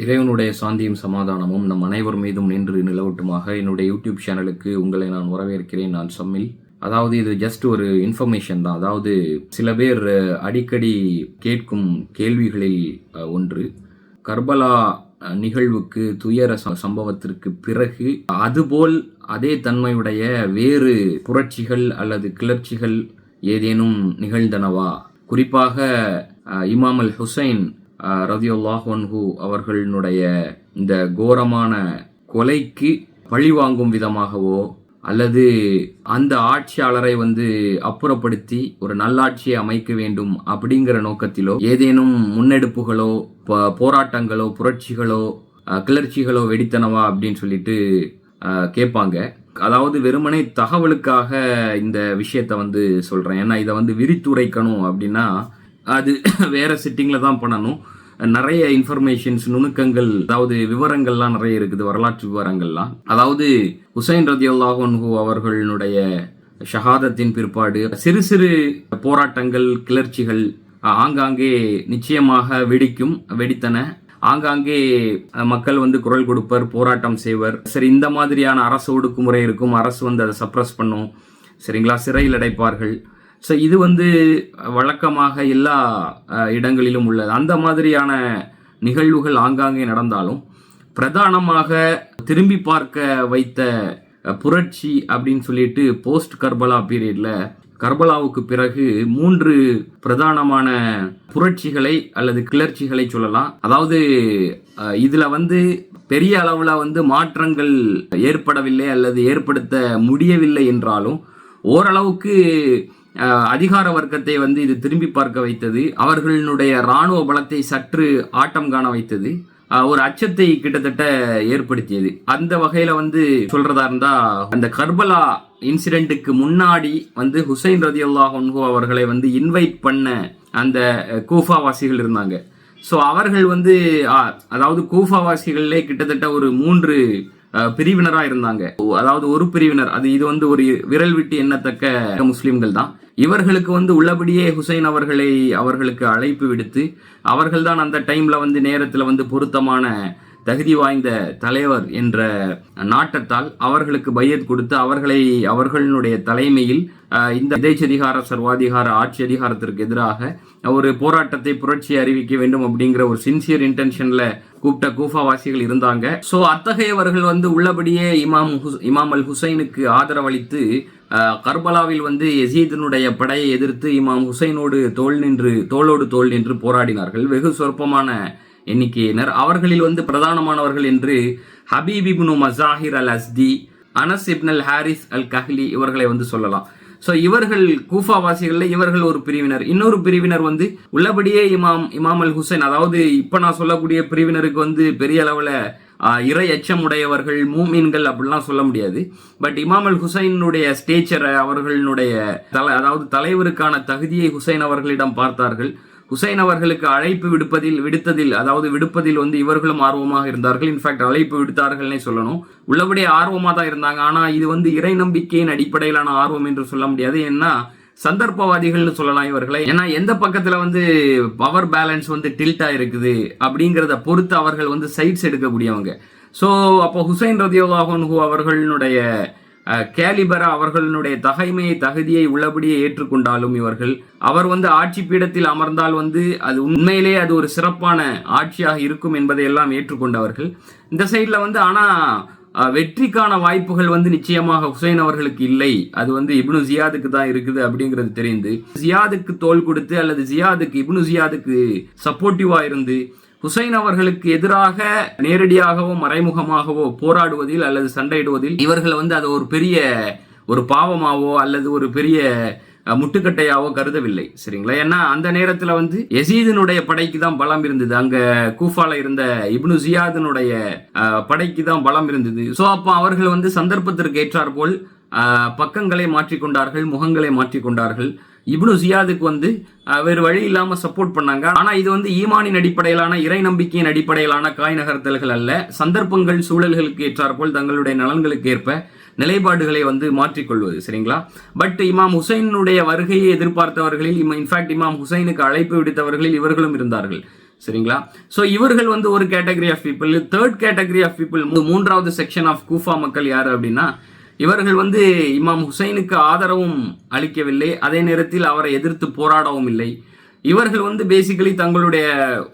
இறைவனுடைய சாந்தியும் சமாதானமும் நம் அனைவர் மீதும் நின்று நிலவட்டுமாக என்னுடைய யூடியூப் சேனலுக்கு உங்களை நான் வரவேற்கிறேன். நான் சம்மில். அதாவது இது ஜஸ்ட் ஒரு இன்ஃபர்மேஷன் தான். அதாவது சில பேர் அடிக்கடி கேட்கும் கேள்விகளில் ஒன்று. கர்பலா நிகழ்வுக்கு துயர ச- சம்பவத்திற்கு பிறகு அதுபோல் அதே தன்மையுடைய வேறு புரட்சிகள் அல்லது கிளர்ச்சிகள் ஏதேனும் நிகழ்ந்தனவா? குறிப்பாக இமாமல் இமாம் அல் ஹுசைன் ரதியுல்லாஹ் ஒன்ஹு அவர்களினுடைய இந்த கோரமான கொலைக்கு பழிவாங்கும் விதமாகவோ அல்லது அந்த ஆட்சியாளரை வந்து அப்புறப்படுத்தி ஒரு நல்லாட்சியை அமைக்க வேண்டும் அப்படிங்கிற நோக்கத்திலோ ஏதேனும் முன்னெடுப்புகளோ ப- போராட்டங்களோ புரட்சிகளோ கிளர்ச்சிகளோ வெடித்தனவா அப்படின்னு சொல்லிட்டு கேட்பாங்க. அதாவது வெறுமனே தகவலுக்காக இந்த விஷயத்த வந்து சொல்கிறேன் ஏன்னா இதை வந்து விரித்துரைக்கணும் அப்படின்னா அது வேற சிட்டிங்கில் தான் பண்ணணும். நிறைய இன்ஃபர்மேஷன்ஸ் நுணுக்கங்கள் அதாவது விவரங்கள்லாம் நிறைய இருக்குது வரலாற்று விவரங்கள்லாம். அதாவது ஹுசைன் ரதியுல்லாஹன்ஹு அவர்களுடைய ஷஹாதத்தின் பிற்பாடு சிறு சிறு போராட்டங்கள் கிளர்ச்சிகள் ஆங்காங்கே நிச்சயமாக வெடிக்கும் வெடித்தன. ஆங்காங்கே மக்கள் வந்து குரல் கொடுப்பர் போராட்டம் செய்வர். சரி இந்த மாதிரியான அரசு ஒடுக்குமுறை இருக்கும். அரசு வந்து அதை சப்ரஸ் பண்ணும். சரிங்களா? சிறையில் அடைப்பார்கள். ஸோ இது வந்து வழக்கமாக எல்லா இடங்களிலும் உள்ளது. அந்த மாதிரியான நிகழ்வுகள் ஆங்காங்கே நடந்தாலும் பிரதானமாக திரும்பி பார்க்க வைத்த புரட்சி அப்படின்னு சொல்லிட்டு போஸ்ட் கர்பலா பீரியடில் கர்பலாவுக்கு பிறகு மூன்று பிரதானமான புரட்சிகளை அல்லது கிளர்ச்சிகளை சொல்லலாம். அதாவது இதில் வந்து பெரிய அளவில் வந்து மாற்றங்கள் ஏற்படவில்லை அல்லது ஏற்படுத்த முடியவில்லை என்றாலும் ஓரளவுக்கு அதிகார வர்க்கத்தை வந்து இது திரும்பி பார்க்க வைத்தது. அவர்களுடைய இராணுவ பலத்தை சற்று ஆட்டம் காண வைத்தது. ஒரு அச்சத்தை கிட்டத்தட்ட ஏற்படுத்தியது. அந்த வகையில் வந்து சொல்றதா இருந்தா அந்த கர்பலா இன்சிடென்ட்டுக்கு முன்னாடி வந்து ஹுசைன் ரதி அல்லாஹ் அவர்களை வந்து இன்வைட் பண்ண அந்த கூஃபாவாசிகள் இருந்தாங்க. ஸோ அவர்கள் வந்து அதாவது கூஃபாவாசிகளிலே கிட்டத்தட்ட ஒரு மூன்று பிரிவினராக இருந்தாங்க. அதாவது ஒரு பிரிவினர் அது இது வந்து ஒரு விரல் விட்டு எண்ணத்தக்க முஸ்லிம்கள் தான். இவர்களுக்கு வந்து உள்ளபடியே ஹுசைன் அவர்களை அவர்களுக்கு அழைப்பு விடுத்து அவர்கள்தான் அந்த டைம்ல வந்து நேரத்தில் வந்து பொருத்தமான தகுதி வாய்ந்த தலைவர் என்ற நாட்டத்தால் அவர்களுக்கு பையத் கொடுத்து அவர்களை அவர்களுடைய தலைமையில் இந்த இதைச்சதிகார சர்வாதிகார ஆட்சி அதிகாரத்திற்கு எதிராக ஒரு போராட்டத்தை புரட்சி அறிவிக்க வேண்டும் அப்படிங்கிற ஒரு சின்சியர் இன்டென்ஷன்ல கூப்பிட்ட கூஃபாவாசிகள் இருந்தாங்க. ஸோ அத்தகையவர்கள் வந்து உள்ளபடியே இமாம் ஹுஸ்- இமாம் அல் ஹுசைனுக்கு ஆதரவளித்து கர்பலாவில் வந்து எசீதனுடைய படையை எதிர்த்து இமாம் ஹுசைனோடு தோள் நின்று தோளோடு தோள் நின்று போராடினார்கள். வெகு சொற்பமான எண்ணிக்கையினர். அவர்களில் வந்து பிரதானமானவர்கள் என்று ஹபீப் மசாஹிர் அல் அஸ்தி அனஸ் இப்னல் ஹாரிஸ் அல் கஹ்லி இவர்களை வந்து சொல்லலாம். ஸோ இவர்கள் கூஃபா வாசிகளில் இவர்கள் ஒரு பிரிவினர். இன்னொரு பிரிவினர் வந்து உள்ளபடியே இமாம் இமாம் அல் ஹுசைன் அதாவது இப்போ நான் சொல்லக்கூடிய பிரிவினருக்கு வந்து பெரிய அளவில் இறை எச்சம் உடையவர்கள் மூமீன்கள் அப்படிலாம் சொல்ல முடியாது. பட் இமாம் அல் ஹுசைனுடைய ஸ்டேச்சரை அவர்களுடைய தலை அதாவது தலைவருக்கான தகுதியை ஹுசைன் அவர்களிடம் பார்த்தார்கள். ஹுசைன் அவர்களுக்கு அழைப்பு விடுப்பதில் விடுத்ததில் அதாவது விடுப்பதில் வந்து இவர்களும் ஆர்வமாக இருந்தார்கள். இன்ஃபேக்ட் அழைப்பு விடுத்தார்கள்னே சொல்லணும். உள்ளபடியே ஆர்வமாக தான் இருந்தாங்க. ஆனால் இது வந்து இறை நம்பிக்கையின் அடிப்படையிலான ஆர்வம் என்று சொல்ல முடியாது. ஏன்னா சந்தர்ப்பவாதிகள்னு சொல்லலாம் இவர்களை. ஏன்னா எந்த பக்கத்தில் வந்து பவர் பேலன்ஸ் வந்து டில்ட்டாக இருக்குது அப்படிங்கிறத பொறுத்து அவர்கள் வந்து சைட்ஸ் எடுக்கக்கூடியவங்க. ஸோ அப்போ ஹுசைன் ரதியோலாஹன்ஹு அவர்களுடைய கேலிபரா அவர்களுடைய தகைமையை தகுதியை உள்ளபடியே ஏற்றுக்கொண்டாலும் இவர்கள் அவர் வந்து ஆட்சி பீடத்தில் அமர்ந்தால் வந்து அது உண்மையிலே அது ஒரு சிறப்பான ஆட்சியாக இருக்கும் என்பதை எல்லாம் ஏற்றுக்கொண்டவர்கள். இந்த சைடில் வந்து ஆனால் வெற்றிக்கான வாய்ப்புகள் வந்து நிச்சயமாக ஹுசைன் அவர்களுக்கு இல்லை. அது வந்து இப்னு ஜியாதுக்கு தான் இருக்குது அப்படிங்கிறது தெரிந்து ஜியாதுக்கு தோல் கொடுத்து அல்லது ஜியாதுக்கு இப்னு ஜியாதுக்கு சப்போர்ட்டிவாக இருந்து ஹுசைன் அவர்களுக்கு எதிராக நேரடியாகவோ மறைமுகமாகவோ போராடுவதில் அல்லது சண்டையிடுவதில் இவர்கள் வந்து அதை ஒரு பெரிய ஒரு பாவமாவோ அல்லது ஒரு பெரிய முட்டுக்கட்டையாவோ கருதவில்லை. சரிங்களா? ஏன்னா அந்த நேரத்தில் வந்து எசீதனுடைய படைக்கு தான் பலம் இருந்தது. அங்க கூஃபால இருந்த இப்னு ஜியாதனுடைய படைக்கு தான் பலம் இருந்தது. ஸோ அப்போ அவர்கள் வந்து சந்தர்ப்பத்திற்கு ஏற்றார் போல் பக்கங்களை மாற்றிக்கொண்டார்கள் முகங்களை மாற்றிக்கொண்டார்கள். இப்னு ஜியாதுக்கு வந்து வேறு வழி இல்லாமல் சப்போர்ட் பண்ணாங்க. ஆனால் இது வந்து ஈமானின் அடிப்படையிலான இறை நம்பிக்கையின் அடிப்படையிலான காய் நகர்த்தல்கள் அல்ல. சந்தர்ப்பங்கள் சூழல்களுக்கு ஏற்றாற்போல் தங்களுடைய நலன்களுக்கு ஏற்ப நிலைப்பாடுகளை வந்து மாற்றிக்கொள்வது சரிங்களா? பட் இமாம் ஹுசைனுடைய வருகையை எதிர்பார்த்தவர்களில் இன்ஃபேக்ட் இமாம் ஹுசைனுக்கு அழைப்பு விடுத்தவர்களில் இவர்களும் இருந்தார்கள் சரிங்களா? ஸோ இவர்கள் வந்து ஒரு category of people third category of people மூன்றாவது செக்ஷன் ஆஃப் கூஃபா மக்கள் யார் அப்படின்னா இவர்கள் வந்து இமாம் ஹுசைனுக்கு ஆதரவும் அளிக்கவில்லை. அதே நேரத்தில் அவரை எதிர்த்து போராடவும் இல்லை. இவர்கள் வந்து பேசிக்கலி தங்களுடைய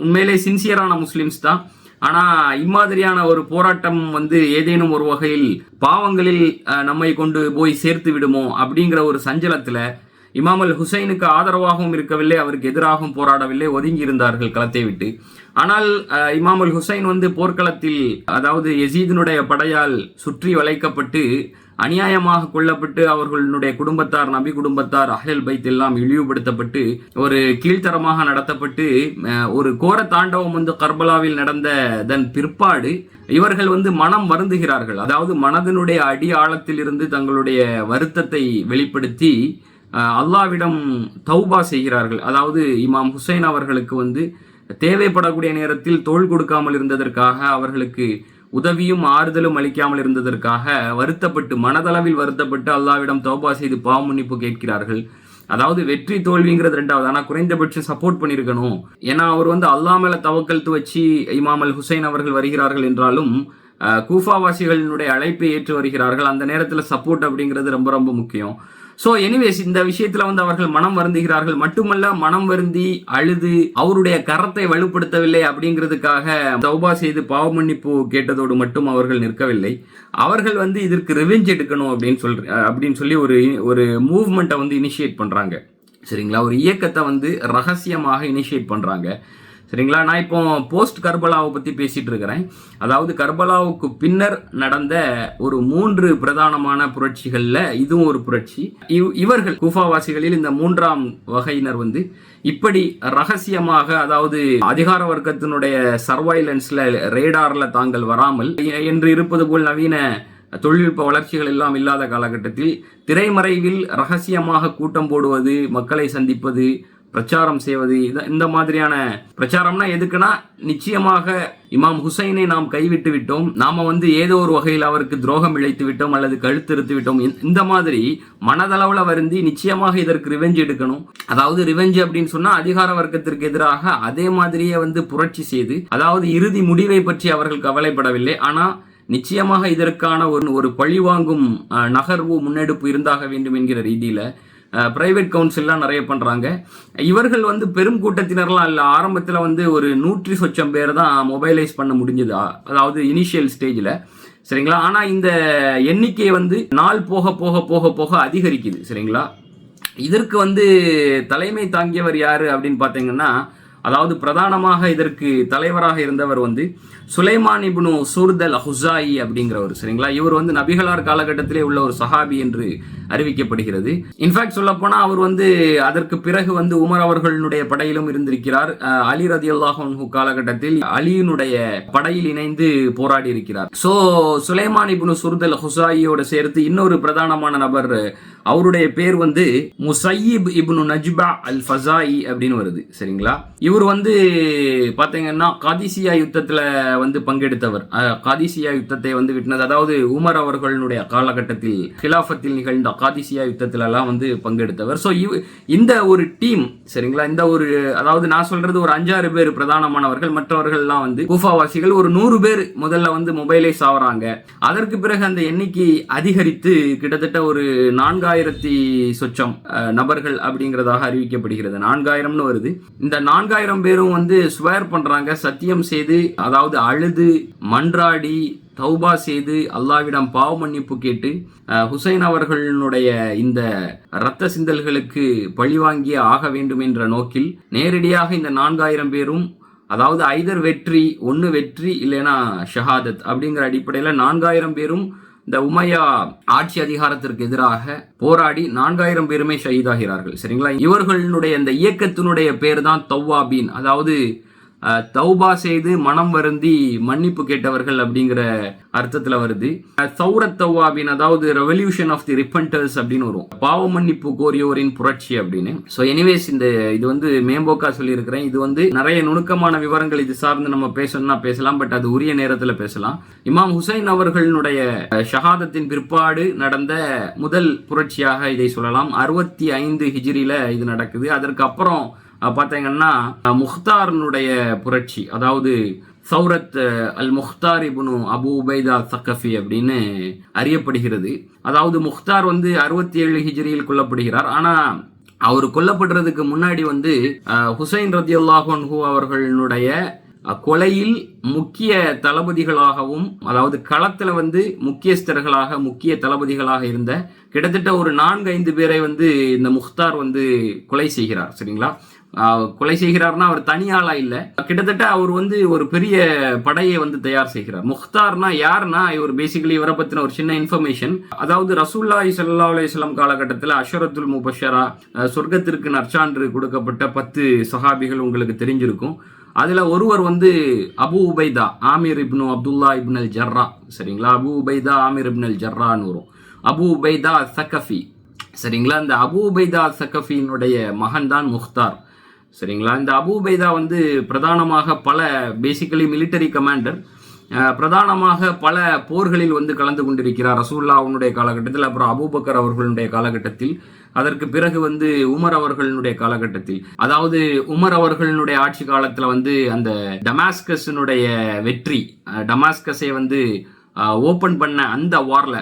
உண்மையிலே சின்சியரான முஸ்லிம்ஸ் தான். ஆனால் இம்மாதிரியான ஒரு போராட்டம் வந்து ஏதேனும் ஒரு வகையில் பாவங்களில் நம்மை கொண்டு போய் சேர்த்து விடுமோ அப்படிங்கிற ஒரு சஞ்சலத்தில் இமாம் அல் ஹுசைனுக்கு ஆதரவாகவும் இருக்கவில்லை அவருக்கு எதிராகவும் போராடவில்லை ஒதுங்கி இருந்தார்கள் களத்தை விட்டு. ஆனால் இமாமல் இமாம் அல் ஹுசைன் வந்து போர்க்களத்தில் அதாவது எசீதினுடைய படையால் சுற்றி வளைக்கப்பட்டு அநியாயமாக கொல்லப்பட்டு அவர்களுடைய குடும்பத்தார் நபி குடும்பத்தார் அஹல் பைத் எல்லாம் இழிவுபடுத்தப்பட்டு ஒரு கீழ்த்தரமாக நடத்தப்பட்டு ஒரு கோர தாண்டவம் வந்து கர்பலாவில் நடந்த தன் பிற்பாடு இவர்கள் வந்து மனம் வருந்துகிறார்கள். அதாவது மனதினுடைய அடி ஆழத்தில் இருந்து தங்களுடைய வருத்தத்தை வெளிப்படுத்தி அல்லாவிடம் தௌபா செய்கிறார்கள். அதாவது இமாம் ஹுசைன் அவர்களுக்கு வந்து தேவைப்படக்கூடிய நேரத்தில் தோள் கொடுக்காமல் இருந்ததற்காக அவர்களுக்கு உதவியும் ஆறுதலும் அளிக்காமல் இருந்ததற்காக வருத்தப்பட்டு மனதளவில் வருத்தப்பட்டு அல்லாவிடம் தோபா செய்து பாவ மன்னிப்பு கேட்கிறார்கள். அதாவது வெற்றி தோல்விங்கிறது ரெண்டாவது. ஆனால் குறைந்தபட்சம் சப்போர்ட் பண்ணியிருக்கணும் ஏன்னா அவர் வந்து அல்லா மேல தவக்கல்த்து வச்சு இமாம் அல் ஹுசைன் அவர்கள் வருகிறார்கள் என்றாலும் அஹ், கூஃபாவாசிகளினுடைய அழைப்பை ஏற்று வருகிறார்கள். அந்த நேரத்தில் சப்போர்ட் அப்படிங்கிறது ரொம்ப ரொம்ப முக்கியம். ஸோ எனிவேஸ் இந்த விஷயத்தில் வந்து அவர்கள் மனம் வருந்துகிறார்கள். மட்டுமல்ல மனம் வருந்தி அழுது அவருடைய கரத்தை வலுப்படுத்தவில்லை அப்படிங்கிறதுக்காக தௌபா செய்து பாவ மன்னிப்பு கேட்டதோடு மட்டும் அவர்கள் நிற்கவில்லை. அவர்கள் வந்து இதற்கு ரிவெஞ்ச் எடுக்கணும் அப்படின்னு சொல் அப்படின்னு சொல்லி ஒரு ஒரு மூவ்மெண்ட்டை வந்து இனிஷியேட் பண்ணுறாங்க சரிங்களா? ஒரு இயக்கத்தை வந்து ரகசியமாக இனிஷியேட் பண்ணுறாங்க சரிங்களா? நான் இப்போ போஸ்ட் கர்பலாவை பற்றி பேசிகிட்டு இருக்கிறேன். அதாவது கர்பலாவுக்கு பின்னர் நடந்த ஒரு மூன்று பிரதானமான புரட்சிகளில் இதுவும் ஒரு புரட்சி. இவ்- இவர்கள் குஃபாவாசிகளில் இந்த மூன்றாம் வகையினர் வந்து இப்படி ரகசியமாக அதாவது அதிகார வர்க்கத்தினுடைய சர்வைலன்ஸில் ரேடாரில் தாங்கள் வராமல் என்று இருப்பது போல் நவீன தொழில்நுட்ப வளர்ச்சிகள் எல்லாம் இல்லாத காலகட்டத்தில் திரைமறைவில் ரகசியமாக கூட்டம் போடுவது மக்களை சந்திப்பது பிரச்சாரம் செய்வது இந்த மாதிரியான பிரச்சாரம்னா எதுக்குன்னா நிச்சயமாக இமாம் ஹுசைனை நாம் கைவிட்டு விட்டோம். நாம வந்து ஏதோ ஒரு வகையில் அவருக்கு துரோகம் இழைத்து விட்டோம் அல்லது கழுத்திருத்து விட்டோம். இந்த- மாதிரி மனதளவுல வருந்தி நிச்சயமாக இதற்கு ரிவெஞ்ச் எடுக்கணும். அதாவது ரிவெஞ்ச் அப்படின்னு சொன்னா அதிகார வர்க்கத்திற்கு எதிராக அதே மாதிரியே வந்து புரட்சி செய்து அதாவது இறுதி முடிவை பற்றி அவர்கள் கவலைப்படவில்லை. ஆனா நிச்சயமாக இதற்கான ஒரு ஒரு பழிவாங்கும் நகர்வு முன்னெடுப்பு இருந்தாக வேண்டும் என்கிற ரீதியில ப்ரைவேட் கவுன்சில்லாம் நிறைய பண்ணுறாங்க இவர்கள் வந்து பெரும் கூட்டத்தினர்லாம் இல்லை. ஆரம்பத்தில் வந்து ஒரு நூற்றி சொச்சம் பேர் தான் மொபைலைஸ் பண்ண முடிஞ்சது. அதாவது இனிஷியல் ஸ்டேஜில் சரிங்களா? ஆனால் இந்த எண்ணிக்கை வந்து நாள் போக போக போக போக அதிகரிக்குது. சரிங்களா? இதற்கு வந்து தலைமை தாங்கியவர் யார் அப்படின்னு பார்த்தீங்கன்னா அதாவது பிரதானமாக இதற்கு தலைவராக இருந்தவர் வந்து சுலைமான் இப்னு சூர்தல் ஹுசாயி அப்படிங்கிறவர் சரிங்களா? இவர் வந்து நபிகளார் காலகட்டத்திலே உள்ள ஒரு சஹாபி என்று அறிவிக்கப்படுகிறது. இன்ஃபேக்ட் சொல்லப்போனால் அவர் வந்து அதற்கு பிறகு வந்து உமர் அவர்களுடைய படையிலும் இருந்திருக்கிறார். அஹ், அலி ரதி அல்லாஹு காலகட்டத்தில் அலியினுடைய படையில் இணைந்து போராடி இருக்கிறார். சோ சுலைமான் இப்னு சுர்தல் ஹுசாயியோட சேர்த்து இன்னொரு பிரதானமான நபர் அவருடைய பேர் வந்து முசையீப் இப்னு நஜ்பா அல் ஃபசாயி அப்படின்னு வருது. சரிங்களா? இவர் வந்து பார்த்தீங்கன்னா காதிசியா யுத்தத்தில் வந்து பங்கெடுத்தவர். காதிசியா யுத்தத்தை வந்து விட்டனது. அதாவது உமர் அவர்களுடைய காலகட்டத்தில் கிலாஃபத்தில் நிகழ்ந்த காதிசியா யுத்தத்திலலாம் வந்து பங்கெடுத்தவர். ஸோ இவ் இந்த ஒரு டீம் சரிங்களா? இந்த ஒரு அதாவது நான் சொல்றது ஒரு அஞ்சாறு பேர் பிரதானமானவர்கள். மற்றவர்கள்லாம் வந்து குஃபாவாசிகள். ஒரு நூறு பேர் முதல்ல வந்து மொபைலை சாவறாங்க. அதற்கு பிறகு அந்த எண்ணிக்கை அதிகரித்து கிட்டத்தட்ட ஒரு நான்காயிரத்தி சொச்சம் நபர்கள் அப்படிங்கிறதாக அறிவிக்கப்படுகிறது. நான்காயிரம்னு வருது. இந்த நான்காயிரம் பேரும் வந்து ஸ்வேர் பண்றாங்க சத்தியம் செய்து அதாவது அழுது மன்றாடி தௌபா செய்து அல்லாவிடம் பாவ மன்னிப்பு கேட்டு ஹுசைன் அவர்களுடைய இந்த இரத்த சிந்தல்களுக்கு பழிவாங்கியே ஆக வேண்டும் என்ற நோக்கில் நேரடியாக இந்த நான்காயிரம் பேரும் அதாவது ஐதர் வெற்றி ஒன்று வெற்றி இல்லைன்னா ஷஹாதத் அப்படிங்கிற அடிப்படையில் நான்காயிரம் பேரும் இந்த உமையா ஆட்சி அதிகாரத்திற்கு எதிராக போராடி நான்காயிரம் பேருமே ஷஹீதாகிறார்கள். சரிங்களா? இவர்களுடைய இந்த இயக்கத்தினுடைய பேர் தான் தௌவாபீன். அதாவது தௌபா செய்து மனம் வருந்தி மன்னிப்பு கேட்டவர்கள் அப்படிங்கிற அர்த்தத்தில் வருது. சௌரத் சௌரத் தௌவாபின் அதாவது ரெவல்யூஷன் ஆஃப் தி ரிப்பன்டர்ஸ் அப்படின்னு வரும். பாவ மன்னிப்பு கோரியோரின் புரட்சி அப்படின்னு. ஸோ எனிவேஸ் இந்த இது வந்து மேம்போக்கா சொல்லியிருக்கிறேன். இது வந்து நிறைய நுணுக்கமான விவரங்கள் இது சார்ந்து நம்ம பேசணும்னா பேசலாம் பட் அது உரிய நேரத்தில் பேசலாம். இமாம் ஹுசைன் அவர்களுடைய ஷஹாதத்தின் பிற்பாடு நடந்த முதல் புரட்சியாக இதை சொல்லலாம். அறுபத்தி ஐந்து ஹிஜ்ரியில இது நடக்குது. அதற்கு அப்புறம் பார்த்தீங்கன்னா அஹ், முக்தாரினுடைய புரட்சி அதாவது சௌரத் அல் முக்தார் இபுனு அபு உபைதா சக்கஃபி அப்படின்னு அறியப்படுகிறது. அதாவது முக்தார் வந்து அறுபத்தி ஏழு ஹிஜ்ரியில் கொல்லப்படுகிறார். ஆனால் அவர் கொல்லப்படுறதுக்கு முன்னாடி வந்து ஹுசைன் ரதி அல்லாஹன்ஹூ அவர்களுடைய கொலையில் முக்கிய தளபதிகளாகவும் அதாவது களத்தில் வந்து முக்கியஸ்தர்களாக முக்கிய தளபதிகளாக இருந்த கிட்டத்தட்ட ஒரு நான்கு ஐந்து பேரை வந்து இந்த முக்தார் வந்து கொலை செய்கிறார் சரிங்களா? கொலை செய்கிறார்னா அவர் தனியாளா இல்ல. கிட்டத்தட்ட அவர் வந்து ஒரு பெரிய படையை வந்து தயார் செய்கிறார். முக்தார்னா யாருன்னா இவர் பேசிக்கலி இவரை பத்தின ஒரு சின்ன இன்ஃபர்மேஷன் அதாவது ரசூல்லாய் சல்லா அலிஸ்லாம் காலகட்டத்தில் அஷரத்துல் முபஷரா சொர்க்கத்திற்கு நற்சான்று கொடுக்கப்பட்ட பத்து சஹாபிகள் உங்களுக்கு தெரிஞ்சிருக்கும். அதுல ஒருவர் வந்து அபு உபைதா ஆமீர் இப்னு அப்துல்லா இப்னு அல் ஜர்ரா. சரிங்களா? அபு உபைதா ஆமீர் இப்னு அல் ஜர்ரான்னு வரும். அபு உபைதா சக்கஃபி சரிங்களா? இந்த அபு உபைதா சக்கஃபியினுடைய மகன் தான் முக்தார். சரிங்களா? இந்த அபுபைதா வந்து பிரதானமாக பல பேசிக்கலி மிலிட்டரி கமாண்டர் பிரதானமாக பல போர்களில் வந்து கலந்து கொண்டிருக்கிறார். ரசூல்லா அவனுடைய காலகட்டத்தில் அப்புறம் அபூபக்கர் அவர்களுடைய காலகட்டத்தில் அதற்கு பிறகு வந்து உமர் அவர்களுடைய காலகட்டத்தில். அதாவது உமர் அவர்களுடைய ஆட்சி காலத்தில் வந்து அந்த டமாஸ்கஸினுடைய வெற்றி டமாஸ்கஸை வந்து ஓப்பன் பண்ண அந்த வாரில்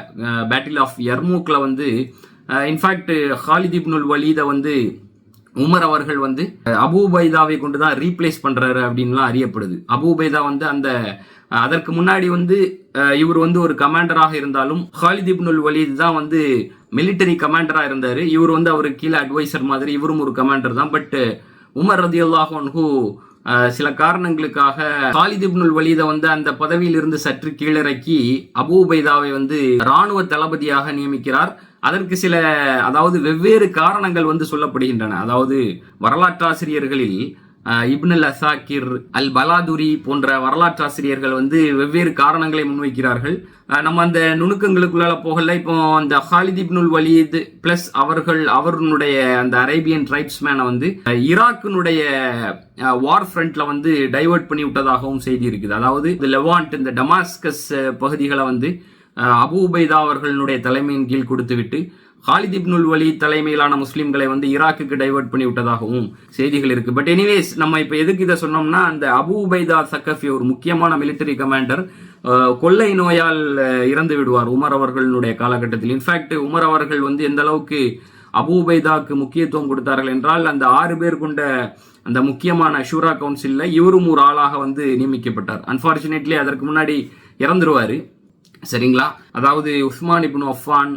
பேட்டில் ஆஃப் எர்மூக்கில் வந்து இன்ஃபேக்ட் ஹாலிதீப் இப்னுல் வலீதை வந்து உமர் அவர்கள் வந்து அபூபைதாவை கொண்டு தான் ரீப்ளேஸ் பண்றாரு அப்படின்லாம் அறியப்படுது. அபூபைதா வந்து அந்த அதற்கு முன்னாடி வந்து இவர் வந்து ஒரு கமாண்டராக இருந்தாலும் ஹாலித் இப்னுல் வலீத் தான் வந்து மிலிட்டரி கமாண்டராக இருந்தார். இவர் வந்து அவருக்கு கீழே அட்வைசர் மாதிரி இவரும் ஒரு கமாண்டர் தான். பட் உமர் ரதியுல்லாஹு அன்ஹு சில காரணங்களுக்காக ஹாலித் இப்னுல் வலீதை வந்து அந்த பதவியில் இருந்து சற்று கீழிறக்கி அபூபைதாவை வந்து ராணுவ தளபதியாக நியமிக்கிறார். அதற்கு சில அதாவது வெவ்வேறு காரணங்கள் வந்து சொல்லப்படுகின்றன. அதாவது வரலாற்றாசிரியர்களில் இப்னல் அசாக்கிர் அல் பலாதுரி போன்ற வரலாற்றாசிரியர்கள் வந்து வெவ்வேறு காரணங்களை முன்வைக்கிறார்கள். நம்ம அந்த நுணுக்கங்களுக்குள்ளால போகல. இப்போ அந்த ஹாலித் இப்னுல் வலீத் பிளஸ் அவர்கள் அவருடைய அந்த அரேபியன் ட்ரைப்ஸ்மேனை வந்து ஈராக்கினுடைய வார் ஃப்ரண்ட்ல வந்து டைவர்ட் பண்ணி விட்டதாகவும் செய்தி இருக்குது. அதாவது லெவான்ட் இந்த டமாஸ்கஸ் பகுதிகளை வந்து அபு உபைதா அவர்களுடைய தலைமையின் கீழ் கொடுத்துவிட்டு ஹாலித் இப்னுல் வலி தலைமையிலான முஸ்லீம்களை வந்து ஈராக்குக்கு டைவர்ட் பண்ணி விட்டதாகவும் செய்திகள் இருக்குது பட் எனிவேஸ் நம்ம இப்போ எதுக்கு இதை சொன்னோம்னா அந்த அபு உபைதா சக்கஃபி ஒரு முக்கியமான மிலிட்டரி கமாண்டர் கொள்ளை நோயால் இறந்து விடுவார் உமர் அவர்களுடைய காலகட்டத்தில். இன்ஃபேக்ட் உமர் அவர்கள் வந்து எந்த அளவுக்கு அபு உபைதாவுக்கு முக்கியத்துவம் கொடுத்தார்கள் என்றால் அந்த ஆறு பேர் கொண்ட அந்த முக்கியமான ஷூரா கவுன்சிலில் இவரும் ஒரு ஆளாக வந்து நியமிக்கப்பட்டார். அன்ஃபார்ச்சுனேட்லி அதற்கு முன்னாடி இறந்துருவார். சரிங்களா? அதாவது Usman ibn Affan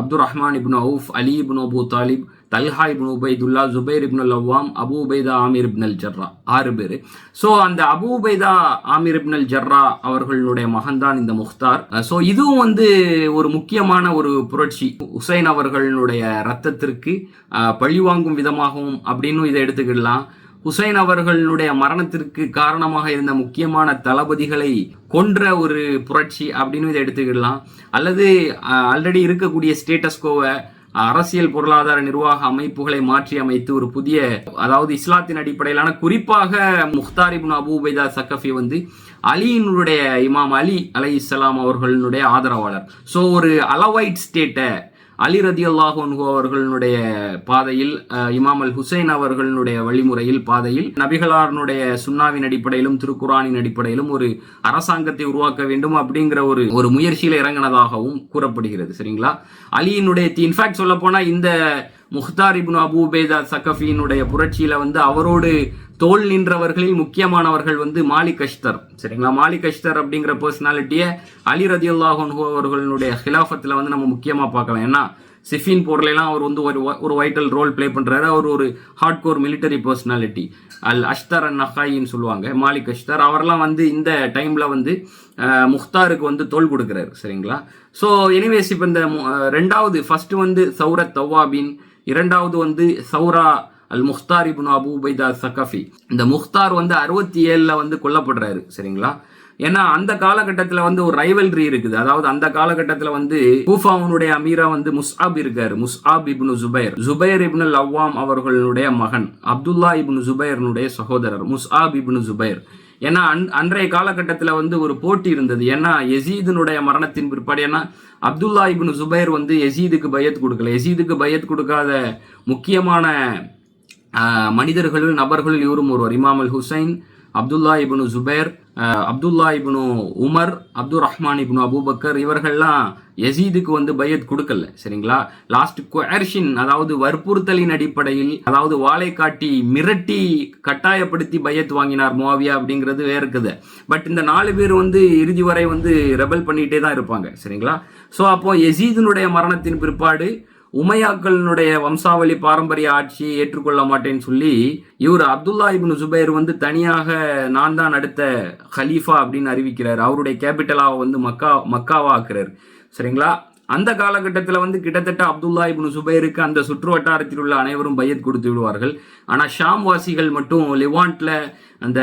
Abdul Rahman ibn Auf Ali ibn Abu Talib Talha ibn Ubaidullah Zubair ibn Awwam Abu Ubaidah Amir ibn al Jarrah ஆறு பேர். ஸோ அந்த Abu Ubaida Amir ibn al ஜர்ரா அவர்களுடைய மகன்தான் இந்த முக்தார் ஸோ இதுவும் வந்து ஒரு முக்கியமான ஒரு புரட்சி. உசைன் அவர்களுடைய ரத்தத்திற்கு பழிவாங்கும் விதமாகவும் அப்படின்னு இதை எடுத்துக்கிடலாம். ஹுசைன் அவர்களுடைய மரணத்திற்கு காரணமாக இருந்த முக்கியமான தளபதிகளை கொன்ற ஒரு புரட்சி அப்படின்னு இதை எடுத்துக்கிடலாம். அல்லது ஆல்ரெடி இருக்கக்கூடிய ஸ்டேட்டஸ்கோவை அரசியல் பொருளாதார நிர்வாக அமைப்புகளை மாற்றி அமைத்து ஒரு புதிய அதாவது இஸ்லாத்தின் அடிப்படையிலான குறிப்பாக முக்தார் இப்னு அபு சக்கஃபி வந்து அலியினுடைய இமாம் அலி அலை இஸ்லாம் அவர்களுடைய ஆதரவாளர். ஸோ ஒரு அலவைட் ஸ்டேட்டை அலி ரதி அல்லாஹு அவர்களுடைய பாதையில் இமாம் அல் ஹுசைன் அவர்களுடைய வழிமுறையில் பாதையில் நபிகளாரனுடைய சுன்னாவின் அடிப்படையிலும் திருக்குரானின் அடிப்படையிலும் ஒரு அரசாங்கத்தை உருவாக்க வேண்டும் அப்படிங்கிற ஒரு ஒரு முயற்சியில் இறங்கினதாகவும் கூறப்படுகிறது. சரிங்களா? அலியினுடைய இன்ஃபேக்ட் சொல்ல போனால் இந்த முஹ்தார் இப்னு அபு உபேதா சக்கஃபியினுடைய புரட்சியில் வந்து அவரோடு தோல் நின்றவர்களில் முக்கியமானவர்கள் வந்து மாலிக் அஷ்தர். சரிங்களா? மாலிக் அஷ்தர் அப்படிங்கிற பர்சனாலிட்டியை அலி ரதி அவர்களுடைய ஹிலாஃபத்தில் வந்து நம்ம முக்கியமாக பார்க்கலாம். ஏன்னா சிஃபின் போர்லாம் அவர் வந்து ஒரு ஒரு வைட்டல் ரோல் ப்ளே பண்ணுறாரு அவர் ஒரு hard core military personality al Ashtar an நஹாயின்னு சொல்லுவாங்க மாலிக் அஷ்தர். அவர்லாம் வந்து இந்த டைமில் வந்து முக்தாருக்கு வந்து தோல் கொடுக்குறாரு. சரிங்களா? ஸோ எனிவேஸ் இப்போ இந்த ரெண்டாவது ஃபஸ்ட்டு வந்து சௌரத் தவாபின் இரண்டாவது வந்து சௌரா அல் முக்தார் இப்னு அபு உபைதா இந்த முக்தார் வந்து அறுபத்தி ஏழில் வந்து கொல்லப்படுறாரு சரிங்களா? ஏன்னா அந்த காலகட்டத்தில் வந்து ஒரு ரைவல்ரி இருக்குது. அதாவது அந்த காலகட்டத்தில் வந்து கூஃபாவுனுடைய அமீரா வந்து முஸ்ஆப் இருக்காரு. முஸ்ஆப் இப்னு ஜுபைர். ஜுபைர் இப்னு லவ்வாம் அவர்களுடைய மகன். அப்துல்லா இப்னு ஜுபைர்னுடைய சகோதரர் முஸ்ஆப் இப்னு ஜுபைர். ஏன்னா அன்- அன்றைய காலகட்டத்தில் வந்து ஒரு போட்டி இருந்தது. ஏன்னா எசீதுனுடைய மரணத்தின் பிற்பாடு ஏன்னா அப்துல்லா இப்னு ஜுபைர் வந்து எசீதுக்கு பயத் கொடுக்கல. எசீதுக்கு பயத் கொடுக்காத முக்கியமான மனிதர்களுள் நபர்களுள் இவரும் ஒருவர் இமாம் அல் ஹுசைன் அப்துல்லா இபுனு ஜுபேர் அப்துல்லா இபுனு உமர் அப்துல் ரஹ்மான் இபுனு அபூபக்கர் இவர்கள்லாம் எசீதுக்கு வந்து பையத் கொடுக்கல சரிங்களா? லாஸ்ட் குவர்ஷின் அதாவது வற்புறுத்தலின் அடிப்படையில் அதாவது வாளை காட்டி மிரட்டி கட்டாயப்படுத்தி பையத் வாங்கினார் மோவியா அப்படிங்கிறது வேற இருக்குது. பட் இந்த நாலு பேர் வந்து இறுதி வரை வந்து ரெபல் பண்ணிகிட்டே தான் இருப்பாங்க சரிங்களா? ஸோ அப்போ எசீதினுடைய மரணத்தின் பிற்பாடு உமையாக்களினுடைய வம்சாவளி பாரம்பரிய ஆட்சியை ஏற்றுக்கொள்ள மாட்டேன்னு சொல்லி இவர் அப்துல்லா இபின் ஜுபைர் வந்து தனியாக நான் தான் அடுத்த ஹலீஃபா அப்படின்னு அறிவிக்கிறார். அவருடைய கேபிட்டலாவை வந்து மக்கா மக்காவா ஆக்குறாரு சரிங்களா? அந்த காலகட்டத்தில் வந்து கிட்டத்தட்ட அப்துல்லா இப்னு சுபைருக்கு அந்த சுற்று வட்டாரத்தில் உள்ள அனைவரும் பையத் கொடுத்து விடுவார்கள். ஆனால் ஷாம் வாசிகள் மட்டும் லிவான்ட்ல அந்த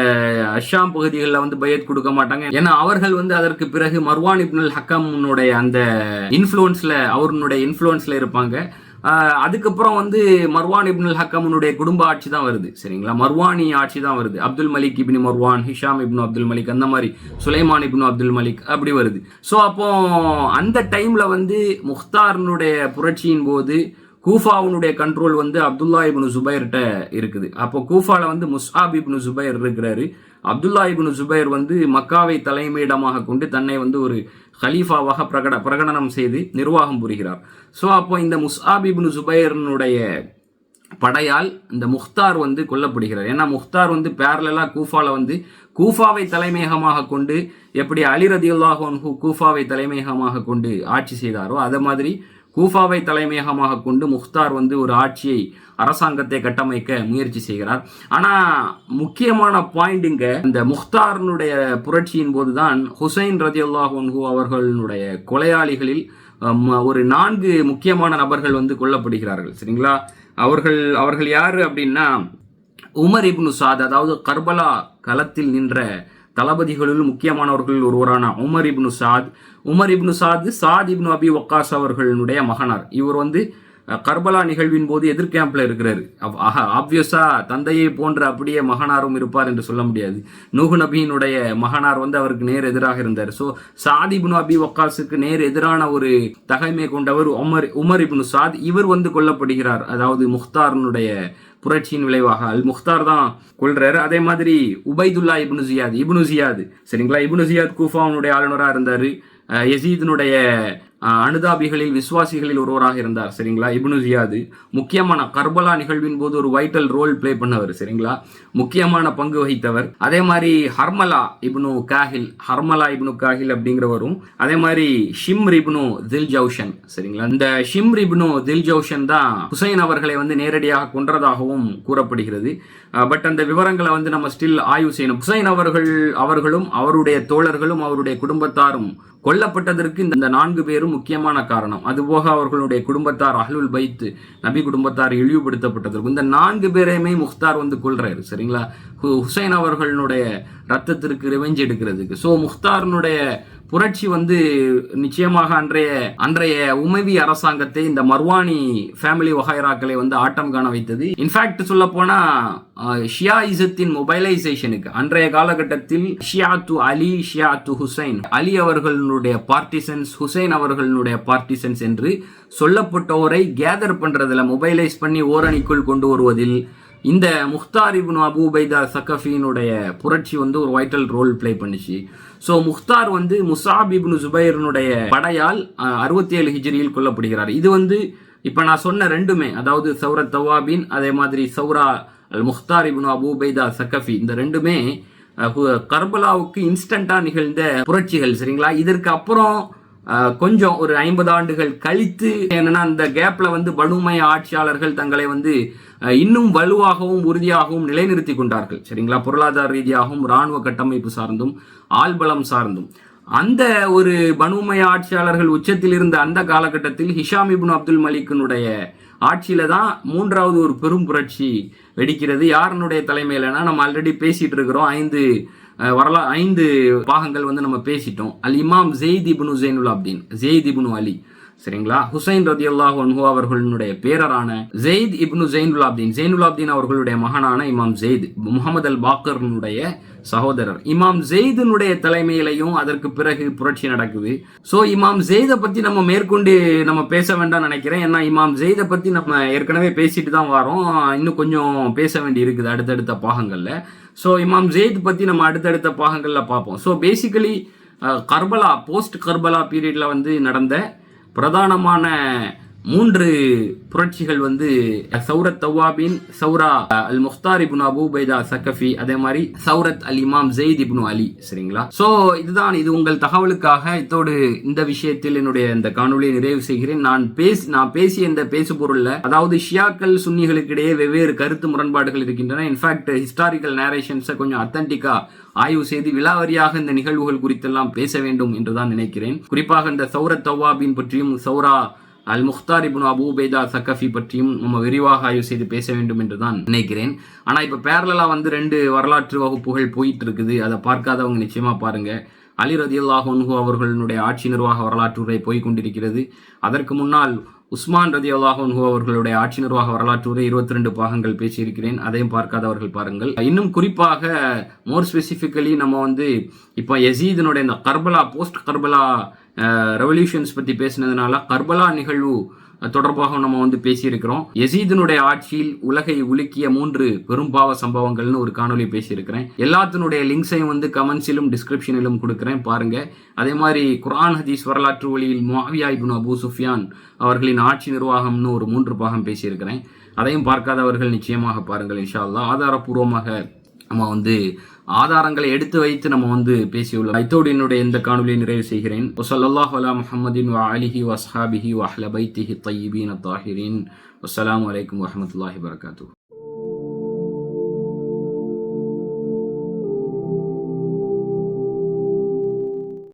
அஷாம் பகுதிகளில் வந்து பையத் கொடுக்க மாட்டாங்க. ஏன்னா அவர்கள் வந்து அதற்கு பிறகு மர்வான் இப்னுல் ஹக்கம்னுடைய அந்த இன்ஃப்ளூயன்ஸ்ல அவருடைய இன்ஃப்ளூயன்ஸ்ல இருப்பாங்க. அதுக்கப்புறம் வந்து மர்வான் இப்னுல் ஹக்கமுனுடைய குடும்ப ஆட்சி தான் வருது சரிங்களா? மர்வானி ஆட்சி தான் வருது. Abdul Malik ibn Marwan Hisham ibn Abdul Malik அந்த மாதிரி சுலைமான் இப்னு அப்துல் மலிக் அப்படி வருது. ஸோ அப்போ அந்த டைம்ல வந்து முக்தார்னுடைய புரட்சியின் போது கூஃபாவுனுடைய கண்ட்ரோல் வந்து அப்துல்லா இப்னு ஜுபைர்கிட்ட இருக்குது. அப்போ கூஃபாவில் வந்து முஸ்ஆப் இப்னு ஜுபைர் இருக்கிறாரு. அப்துல்லா இப்னு ஜுபைர் வந்து மக்காவை தலைமையிடமாக கொண்டு தன்னை வந்து ஒரு ஹலீஃபாவாக பிரகட பிரகடனம் செய்து நிர்வாகம் புரிகிறார். ஸோ அப்போ இந்த முஸ்ஆபிபின் இப்னு படையால் இந்த முக்தார் வந்து கொல்லப்படுகிறார். ஏன்னா முக்தார் வந்து பேரலாக கூஃபாவில் வந்து கூஃபாவை தலைமையகமாக கொண்டு எப்படி அலி ரதியுல்லாஹு கூஃபாவை தலைமையகமாக கொண்டு ஆட்சி செய்தாரோ அதை மாதிரி கூஃபாவை தலைமையகமாக கொண்டு முக்தார் வந்து ஒரு ஆட்சியை அரசாங்கத்தை கட்டமைக்க முயற்சி செய்கிறார். ஆனால் முக்கியமான பாயிண்ட் இங்கே இந்த முக்தாரினுடைய புரட்சியின் போது தான் ஹுசைன் ரதியுல்லாஹு அவர்களுடைய கொலையாளிகளில் ஒரு நான்கு முக்கியமான நபர்கள் வந்து கொல்லப்படுகிறார்கள். சரிங்களா? அவர்கள் அவர்கள் யார் அப்படின்னா உமர் இப்னு சாத் அதாவது கர்பலா களத்தில் நின்ற தளபதிகளுள் முக்கியமானவர்களில் ஒருவரான உமர் இப்னு சாத். உமர் இப்னு சாத் சாத் இப்னு அபி ஒக்காஸ் அவர்களுடைய மகனார். இவர் வந்து கர்பலா நிகழ்வின் போது எதிர் கேம்ப்ல இருக்கிறாரு. ஆப்வியஸா தந்தையை போன்ற அப்படியே மகனாரும் இருப்பார் என்று சொல்ல முடியாது. நூகு நபியினுடைய மகனார் வந்து அவருக்கு நேர் எதிராக இருந்தார். ஸோ சாத் இப்னு அபி ஒக்காஸுக்கு நேர் எதிரான ஒரு தகைமை கொண்டவர் உமர் உமர் இப்னு சாத். இவர் வந்து கொல்லப்படுகிறார். அதாவது முக்தாரனுடைய புரட்சியின் விளைவாக அல் முக்தார் தான் கொள்றாரு அதே மாதிரி உபைதுல்லா இப்னு ஜியாத் இப்னு ஜியாத் சரிங்களா? இப்னு ஜியாத் கூஃபாவுடைய ஆளுநராக இருந்தார். யசீதினுடைய அனுதாபிகளில் விசுவாசிகளில் ஒருவராக இருந்தார் சரிங்களா? இப்னு ஜியாது முக்கியமான கர்பலா நிகழ்வின் போது ஒரு வைட்டல் ரோல் ப்ளே பண்ணவர் சரிங்களா? முக்கியமான பங்கு வகித்தவர். அதே மாதிரி ஹர்மலா இப்னு காஹில் ஹர்மலா இப்னு காஹில் அப்படிங்கிறவரும் அதே மாதிரி ஷிம்ர் இப்னு தில் ஜவுஷன் சரிங்களா? இந்த ஷிம்ர் இப்னு தில் ஜவுஷன் தான் ஹுசைன் அவர்களை வந்து நேரடியாக கொன்றதாகவும் கூறப்படுகிறது. பட் அந்த விவரங்களை வந்து நம்ம ஸ்டில் ஆய்வு செய்யணும். ஹுசைன் அவர்கள் அவர்களும் அவருடைய தோழர்களும் அவருடைய குடும்பத்தாரும் கொல்லப்பட்டதற்கு இந்த நான்கு பேரும் முக்கியமான காரணம். அதுபோக அவர்களுடைய குடும்பத்தார் அஹ்லுல் பைத் நபி குடும்பத்தார் இழிவுபடுத்தப்பட்டதற்கு இந்த நான்கு பேரையுமே முக்தார் வந்து கொள்றாரு சரிங்களா? ஹு- ஹுசைன் அவர்களுடைய ரத்தத்திற்கு ரிவெஞ்ச் எடுக்கிறதுக்கு. ஸோ முக்தாரினுடைய புரட்சி வந்து நிச்சயமாக அன்றைய அன்றைய உமவி அரசாங்கத்தை இந்த மர்வானி ஃபேமிலி ஒஹைராக்களை வந்து ஆட்டம் காண வைத்தது. இன்ஃபேக்ட் சொல்ல போனா ஷியாயிசத்தின் மொபைலைசேஷனுக்கு அன்றைய காலகட்டத்தில் Shia to Ali Shia to Hussain. Ali அவர்களுடைய பார்ட்டிசன்ஸ் ஹுசைன் அவர்களுடைய பார்ட்டிசன்ஸ் என்று சொல்லப்பட்டோரை கேதர் பண்றதுல மொபைலைஸ் பண்ணி ஓரணிக்குள் கொண்டு வருவதில் இந்த முக்தார் இப்னு அபூபைதா சக்கஃபியினுடைய புரட்சி வந்து ஒரு வைட்டல் ரோல் ப்ளே பண்ணுச்சு. ஸோ முக்தார் வந்து முசாப் இப்னு ஜுபைரனுடைய படையால் அறுபத்தி ஏழு ஹிஜ்ரியில் கொல்லப்படுகிறார். இது வந்து இப்போ நான் சொன்ன ரெண்டுமே அதாவது சௌரத் தவாபின் அதே மாதிரி சௌரா அல் முக்தார் இப்னு அபூபைதா சக்கஃபி இந்த ரெண்டுமே கர்பலாவுக்கு இன்ஸ்டண்டாக நிகழ்ந்த புரட்சிகள் சரிங்களா? இதற்கு அப்புறம் கொஞ்சம் ஒரு ஐம்பது ஆண்டுகள் கழித்து என்னன்னா அந்த கேப்ல வந்து படுமை ஆட்சியாளர்கள் தங்களை வந்து இன்னும் வலுவாகவும் உறுதியாகவும் நிலைநிறுத்தி கொண்டார்கள். சரிங்களா? பொருளாதார ரீதியாகவும் இராணுவ கட்டமைப்பு சார்ந்தும் ஆள்பலம் சார்ந்தும். அந்த ஒரு பனுமய ஆட்சியாளர்கள் உச்சத்தில் இருந்த அந்த காலகட்டத்தில் ஹிஷாம் இப்னு அப்துல் மலிக்கினுடைய ஆட்சியில தான் மூன்றாவது ஒரு பெரும் புரட்சி வெடிக்கிறது. யாருனுடைய தலைமையிலனா நம்ம ஆல்ரெடி பேசிட்டு இருக்கிறோம். ஐந்து வரலா ஐந்து பாகங்கள் வந்து நம்ம பேசிட்டோம். அல் இமாம் ஜெயித் இபுனு ஜெயினுல் அப்தீன் ஜெயித் இபுனு அலி. சரிங்களா? ஹுசைன் ரதி அல்லாஹ் அவர்களுடைய பேரரான ஜெயித் இப்னு ஜெயினுலாப்தீன் ஜெயினுலாப்தீன் அவர்களுடைய மகனான இமாம் ஜெயித் முகமது அல் பாக்கர்னுடைய சகோதரர். இமாம் ஜெயிதனுடைய தலைமையிலையும் அதற்கு பிறகு புரட்சி நடக்குது. ஸோ இமாம் ஜெயிதை பற்றி நம்ம மேற்கொண்டு நம்ம பேச வேண்டாம் நினைக்கிறேன். ஏன்னா இமாம் ஜெயிதை பற்றி நம்ம ஏற்கனவே பேசிட்டு தான் வரோம். இன்னும் கொஞ்சம் பேச வேண்டி இருக்குது அடுத்தடுத்த பாகங்களில். ஸோ இமாம் ஜெயித் பற்றி நம்ம அடுத்தடுத்த பாகங்களில் பார்ப்போம். So basically Karbala post Karbala பீரியடில் வந்து நடந்த பிரதானமான மூன்று புரட்சிகள் வந்து சௌரத் தவாபின் சௌரா அல் முஹ்தார் இப்னு அபுபைதா சக்கஃபி அதே மாதிரி சௌரத் அல் இமாம் ஜெயித் இப்னு அலி சரிங்களா? சோ இதுதான் இது உங்கள் தகவலுக்காக இதோடு இந்த விஷயத்தில் என்னுடைய இந்த காணொலியை நிறைவு செய்கிறேன். நான் பேசி நான் பேசிய இந்த பேசு பொருள்ல அதாவது ஷியாக்கள் சுன்னிகளுக்கு இடையே வெவ்வேறு கருத்து முரண்பாடுகள் இருக்கின்றன. இன்ஃபேக்ட் ஹிஸ்டாரிக்கல் நேரேஷன்ஸை கொஞ்சம் அத்தன்டிக்கா ஆய்வு செய்து விழாவரியாக இந்த நிகழ்வுகள் குறித்தெல்லாம் பேச வேண்டும் என்றுதான் நினைக்கிறேன். குறிப்பாக இந்த சௌரத் தவாபின் பற்றியும் சௌரா அல் முக்தார் இப்னு அபூபேதா சக்கஃபி பற்றியும் நம்ம விரிவாக ஆய்வு செய்து பேச வேண்டும் என்று தான் நினைக்கிறேன். ஆனால் இப்போ பேரலாக வந்து ரெண்டு வரலாற்று வகுப்புகள் போயிட்டு இருக்குது அதை பார்க்காதவங்க நிச்சயமாக பாருங்கள் அலி ரதியுல்லாஹ் அவர்களுடைய ஆட்சி நிர்வாக வரலாற்றுரை போய்கொண்டிருக்கிறது அதற்கு முன்னால் உஸ்மான் ரதி அல்லாஹன்ஹு அவர்களுடைய ஆட்சி நிர்வாக வரலாற்று இருபத்தி ரெண்டு பாகங்கள் பேசியிருக்கிறேன். அதையும் பார்க்காதவர்கள் பாருங்கள். இன்னும் குறிப்பாக மோர் ஸ்பெசிஃபிக்கலி நம்ம வந்து இப்போ யசீதனுடைய இந்த கர்பலா போஸ்ட் கர்பலா ரெவல்யூஷன்ஸ் பற்றி பேசினதுனால கர்பலா நிகழ்வு தொடர்பாக நம்ம வந்து பேசியிருக்கிறோம். எசீதனுடைய ஆட்சியில் உலகை உலுக்கிய மூன்று பெரும்பாவ சம்பவங்கள்னு ஒரு காணொலி பேசியிருக்கிறேன். எல்லாத்தினுடைய லிங்க்ஸையும் வந்து கமெண்ட்ஸிலும் டிஸ்கிரிப்ஷனிலும் கொடுக்குறேன் பாருங்க. அதே மாதிரி குரான் ஹதீஸ் வரலாற்று வழியில் மாவியா இப்னு அபு சுஃபியான் அவர்களின் ஆட்சி நிர்வாகம்னு ஒரு மூன்று பாகம் பேசியிருக்கிறேன். அதையும் பார்க்காதவர்கள் நிச்சயமாக பாருங்கள் இன்ஷா அல்லா ஆதாரப்பூர்வமாக நம்ம வந்து ஆதாரங்களை எடுத்து வைத்து நம்ம வந்து பேசியுள்ளோம். இதோடு என்னுடைய இந்த காணொலியை நிறைவு செய்கிறேன். வசல்லாஹ் அலா முஹம்மதின் வ அலிஹி வஸ்ஹாபிஹி வஹ்ல திஹி தையீபீன் தாஹிரின் வஸ்ஸலாமு வலைக்கம் வரமத்துல்லாஹி வரகாத்தூ